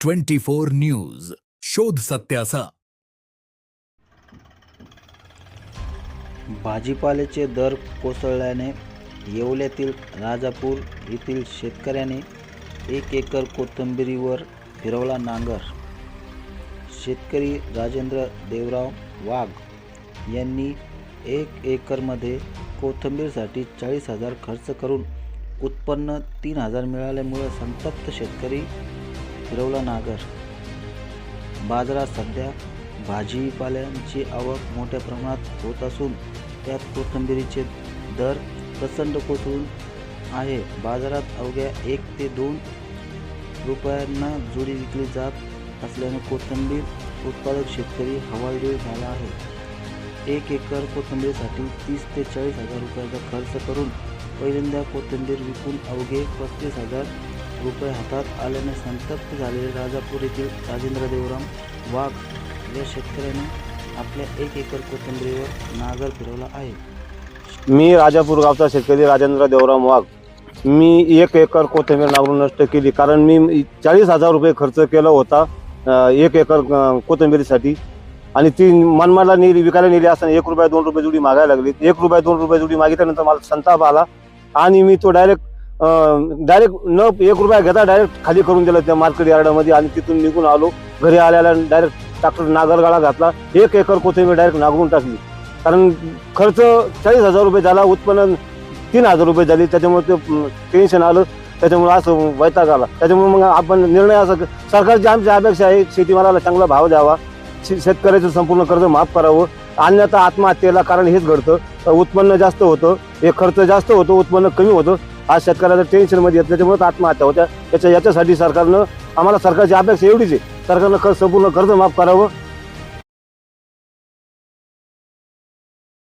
Twenty four news. शोध सत्याचा. भाजीपाल्याचे दर कोसळल्याने येवल्यातील राजापूर येथील शेतकऱ्याने एक एकर कोथिंबिरीवर फिरवला नांगर. शेतकरी राजेंद्र देवराव वाघ यांनी एक एकरमध्ये कोथिंबीरसाठी चाळीस हजार खर्च करून उत्पन्न तीन हजार मिळाल्यामुळे संतप्त शेतकरी फिरवला नागर. बाजारात सध्या भाजीपाल्यांची आवक मोठ्या प्रमाणात होत असून त्यात कोथंबिरीचे दर प्रचंड कोसळून आहे. बाजारात अवघ्या एक ते दोन रुपयांना जुडी विकली जात असल्याने कोथिंबीर उत्पादक शेतकरी हवालदिल झाला आहे. एक एकर कोथिंबीरीसाठी तीस ते चाळीस हजार रुपयाचा खर्च करून पहिल्यांदा कोथिंबीर विकून अवघे पस्तीस हजार रुपये हातात आल्याने संतप्त झालेले राजापूर येथील राजेंद्र देवराम वाघ या शेतकऱ्याने आपल्या एक एकर कोथिंबीरीवर नागर फिरवला आहे. मी राजापूर गावचा शेतकरी राजेंद्र देवराम वाघ. मी एक एकर कोथिंबीर नांगरून नष्ट केली कारण मी चाळीस हजार रुपये खर्च केला होता एक एकर अं, कोथिंबीरीसाठी. आणि ती मनमाला नेली विकायला नेली असताना एक रुपया दोन रुपये जुडी मागायला लागली. एक रुपया दोन रुपये जुडी मागितल्यानंतर मला संताप आला आणि मी तो डायरेक्ट डायरेक्ट न एक रुपया घेता डायरेक्ट खाली करून दिलं त्या मार्केट यार्डामध्ये आणि तिथून निघून आलो. घरी आल्याला डायरेक्ट ट्रॅक्टर नागरगाळा घातला. एक एकर कोथिंबीर डायरेक्ट नागरून टाकली. कारण खर्च चाळीस हजार रुपये झाला उत्पन्न तीन हजार रुपये झाले. त्याच्यामुळे ते टेन्शन आलं. त्याच्यामुळे असं वैताग आला. त्याच्यामुळे मग आपण निर्णय असं सरकारची आमची अपेक्षा आहे शेतीमालाला चांगला भाव द्यावा. शे- शेतकऱ्याचं संपूर्ण कर्ज माफ करावं. अन्यथा आत्महत्येला कारण हेच घडतं. उत्पन्न जास्त होतं हे खर्च जास्त होतो उत्पन्न कमी होतं. आज शेतकऱ्याचं टेन्शनमध्ये येत त्याच्यामुळेच आत्महत्या होत्या. याच्या याच्यासाठी सरकारनं आम्हाला सरकारची अपेक्षा एवढीच आहे. सरकारनं कर्ज संपूर्ण कर्ज माफ करावं.